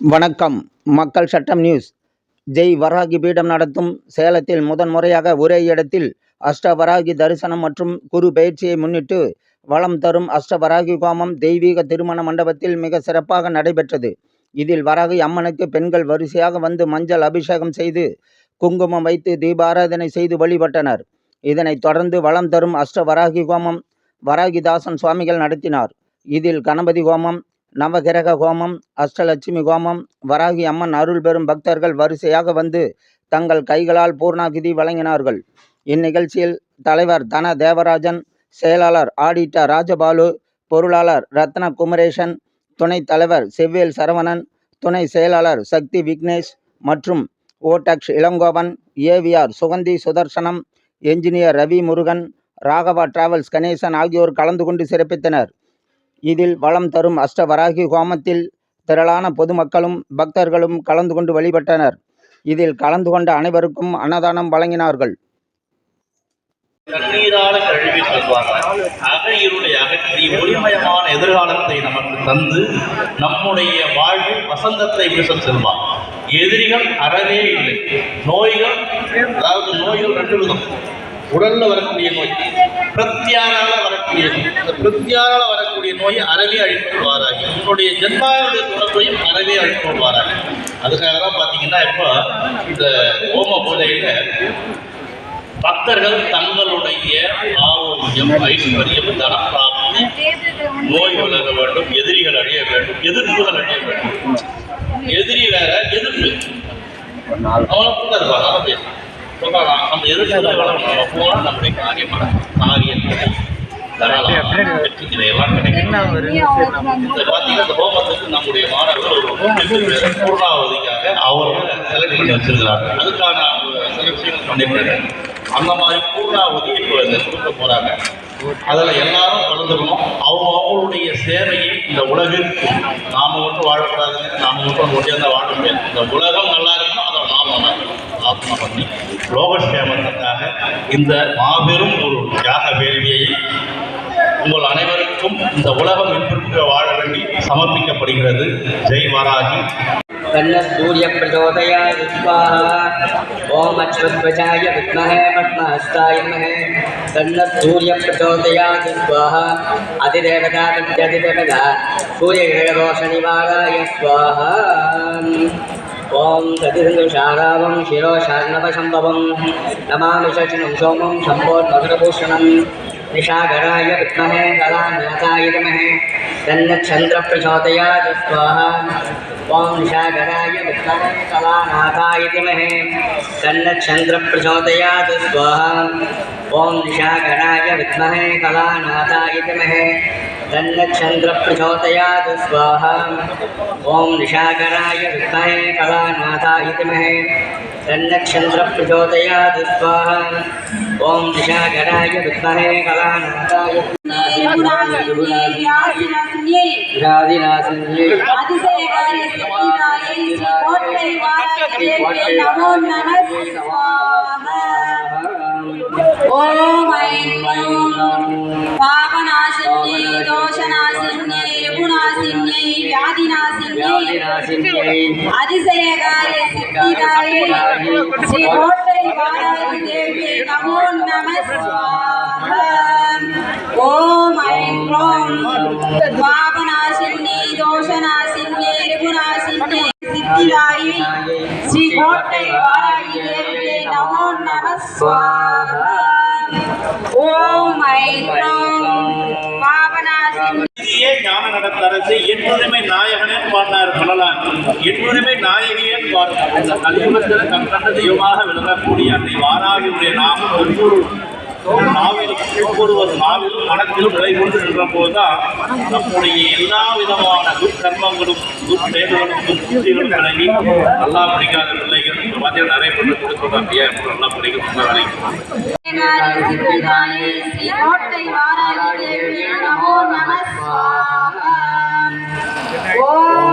வணக்கம். மக்கள் சட்டம் நியூஸ். ஜெய் வராகி பீடம் நடத்தும் சேலத்தில் முதன் முறையாக ஒரே இடத்தில் அஷ்டவராகி தரிசனம் மற்றும் குரு பயிற்சியை முன்னிட்டு வளம் தரும் அஷ்டவராகி கோமம் தெய்வீக திருமண மண்டபத்தில் மிக சிறப்பாக நடைபெற்றது. இதில் வராகி அம்மனுக்கு பெண்கள் வரிசையாக வந்து மஞ்சள் அபிஷேகம் செய்து குங்குமம் வைத்து தீபாராதனை செய்து வழிபட்டனர். இதனைத் தொடர்ந்து வளம் தரும் அஷ்டவராகி கோமம் வராகிதாசன் சுவாமிகள் நடத்தினார். இதில் கணபதி ஹோமம் நவகிரக ஹோமம் அஷ்டலட்சுமி ஹோமம் வராகி அம்மன் அருள் பெறும் பக்தர்கள் வரிசையாக வந்து தங்கள் கைகளால் பூர்ணாகிதி வழங்கினார்கள். இந்நிகழ்ச்சியில் தலைவர் தன தேவராஜன் செயலாளர் ஆடிட்டர் ராஜபாலு பொருளாளர் ரத்ன குமரேசன் துணைத் தலைவர் செவ்வேல் சரவணன் துணை செயலாளர் சக்தி விக்னேஷ் மற்றும் ஓடக்ஷ் Ilangovan AVR Suganthi Sudharsanam engineer Ravi Murugan Raghava travels Ganesan ஆகியோர் கலந்து கொண்டு சிறப்பித்தனர். இதில் வளம் தரும் அஷ்டவராகி ஹோமத்தில் திரளான பொதுமக்களும் பக்தர்களும் கலந்து கொண்டு வழிபட்டனர். இதில் கலந்து கொண்ட அனைவருக்கும் அன்னதானம் வழங்கினார்கள். கண்ணீரால கழுவி தருவாங்க அக அகற்றி ஒளிமயமான எதிர்காலத்தை நமக்கு தந்து நம்முடைய வாழ்வில் வசந்தத்தை வீச செல்வார். எதிரிகள் அறவே இல்லை. நோய்கள் அதாவது நோய்கள் ரெண்டு விதம். உடல்ல வரக்கூடிய நோய். பிரத்தியாரால வரக்கூடிய நோய் வரக்கூடிய நோயை அறவே அழித்து வருவாராகி உன்னுடைய ஜென்மாவுடைய குணத்தையும் அறவே அழித்து வருவாராகி அதுக்காக தான் பார்த்தீங்கன்னா இப்போ இந்த ஓம பூஜையில பக்தர்கள் தங்களுடைய ஆரோக்கியம் ஐஸ்வர்யம் தனப்பிராப்தி நோய் வளர வேண்டும் எதிரிகள் அழிய வேண்டும் எதிர்ப்புகள் அழிய வேண்டும். எதிரி வேற எதிர்ப்பு. அவ்வளோ கூட அந்த எதிர்ப்புகளை வளரணும். நம்ம போனால் நம்முடைய காரியம் காரியத்தை தரலாம். வெற்றி இதையெல்லாம் கிடைக்கும். இந்த பார்த்தீங்கன்னா இந்த ஹோமத்துக்கு நம்முடைய மாணவர்கள் ஒரு பூர்ணாவதிக்காக அவர்கள் செலக்ட் பண்ணி வச்சிருக்கிறாங்க. அதுக்கான அவங்க சில விஷயங்கள் பண்ணியிருக்காங்க அந்த மாதிரி பூர்ணாவதி இப்போ இந்த கொடுக்க போறாங்க. அதில் எல்லாரும் கலந்துக்கணும். அவங்க அவங்களுடைய சேவையை இந்த உலகிற்கு நாம மட்டும் வாழக்கூடாது நாம மட்டும் ஒட்டியாக வாழ முடியாது. இந்த உலகம் நல்லா இருக்கணும் அதை நாம ஆத்மா பண்ணி லோகக்ஷேமத்துக்காக இந்த மாபெரும் ஒரு தியாக வேள்வியை உங்கள் அனைவருக்கும் இந்த உலகம் இன்புற்ற வாழ வேண்டி சமர்ப்பிக்கப்படுகிறது ஜெய் வராகி तन्न सूर्य प्रचोदयात् स्वाहा ॐ अश्वध्वजाय विद्महे पद्महस्ताय विद्महे तन्न सूर्य प्रचोदयात् स्वाहा अधिदेवता विद्याधिदेवता सूर्यग्रहदोषनिवाराय स्वाहा ॐ सतिसन्दुषारावं शिरोशार्णवशम्भवं नमामि शशिनं सोमं शम्भोन्मधुरभूषणं निशाकराय विद्महे कलानाथाय विद्महे तन्नच्छन्द्रप्रचोदयात् स्वाहा ॐ निशाकराय विद्महे कलानाथाय विद्महे तन्नच्छन्द्रप्रचोदयात् स्वाहा ॐ निशाकराय विद्महे कलानाथाय विद्महे तन्नच्छन्द्रप्रचोदयात् स्वाहा ॐ निशाकराय विद्महे कलानाथाय विद्महे रन्नक्षन्द्रप्रचोदयात् स्वाहा ओम दिशागराय विद्महे कलानाथाय ओम पापनाशिनी दोषनाशिनी। வியாதிநாசின்யை அதிசயகாரிய சித்திதாயே ஸ்ரீ கோட்டை வாராகி தேவி நமோ நம ஓம் ஐம் சித்திதாயே ஸ்ரீ கோட்டை நமோ நம ஓம் நீதியே ஞான நடத்தரசு என்பதுமே நாயகனே பாடினார் சொல்லலாம் என்பதுமே நாயகியே பாடினார். இந்த கலியுகத்தில் கண்கண்ட தெய்வமாக விளங்கக்கூடிய அன்னை வாராகியுடைய நாமம் ஒவ்வொரு நாவிலும் நாவிலும் மனத்திலும் நிலை கொண்டு நின்ற போதுதான் நம்முடைய எல்லா விதமான துர்க்கர்மங்களும் துர்ச்செயல்களும் விலகி நல்லா படிக்காத பிள்ளைகள் இந்த மாதிரி நிறைய நல்லா கோட்டை வாராகி தேவி நமோ நம ஓம்